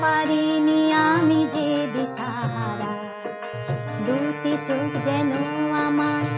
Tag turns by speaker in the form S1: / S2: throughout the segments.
S1: পারিনি আমি যে দিশাহারা। দুটি চোখ যেন আমার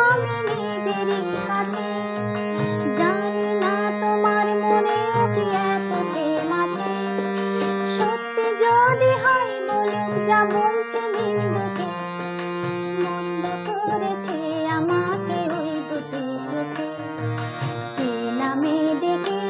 S1: রাজা বলছে বিন্দুকে মন্দ করেছে আমাকে ওই দুটি চোখে। নামে ডেকে